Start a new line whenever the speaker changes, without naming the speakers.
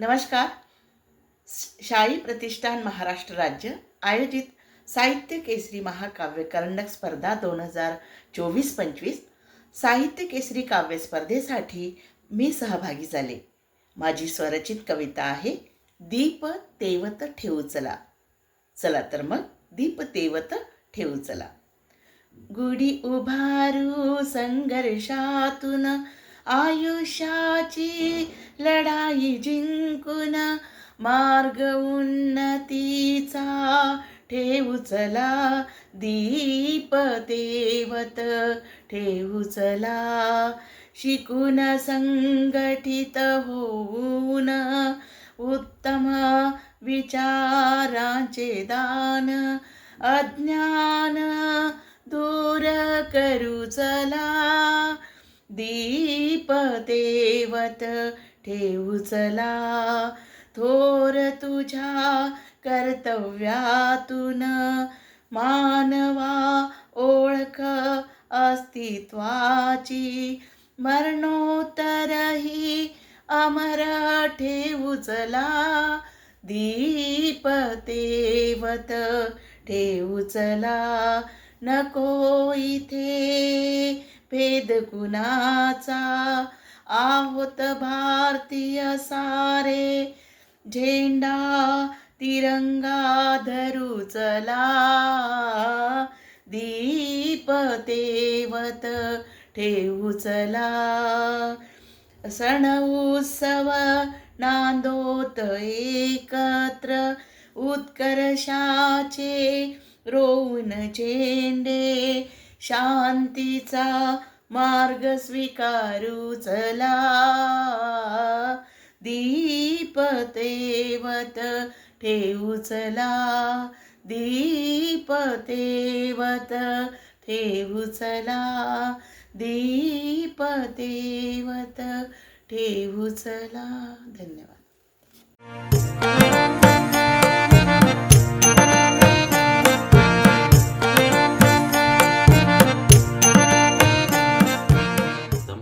नमस्कार. शाही प्रतिष्ठान महाराष्ट्र राज्य आयोजित साहित्य केसरी महाकाव्य करंडक स्पर्धा दोन हजार चोवीस पंचवीस साहित्य केसरी काव्य स्पर्धेसाठी मी सहभागी झाले. माझी स्वरचित कविता आहे दीप तेवत ठेवू चला. चला तर मग दीप तेवत ठेवू चला. गुढी उभारू संघर्षातून आयुष्याची लढाई जिंकून मार्ग उन्नतीचा ठेवू चला दीप देवत ठेवू चला. शिकून संघटित होऊन उत्तम विचारांचे दान अज्ञान दूर करू चला. दीप देवत ठेवू चला. थोर तुझ्या कर्तव्यातून मानवा ओळख अस्तित्वाची. मरणोत्तरही अमर ठेवू चला. दीप देवत ठेवू चला. नको इथे भेद कुणाचा आहोत भारतीय सारे. झेंडा तिरंगा धरू चला. दीप तेवत ठेवू चला. सण उत्सव नांदोत एकत्र उत्कर्षाचे रोवून झेंडे. शांतीचा मार्ग स्वीकारू चला. दीप तेवत ठेवू चला. दीप तेवत ठेवू चला. दीप तेवत ठेवू चला. धन्यवाद.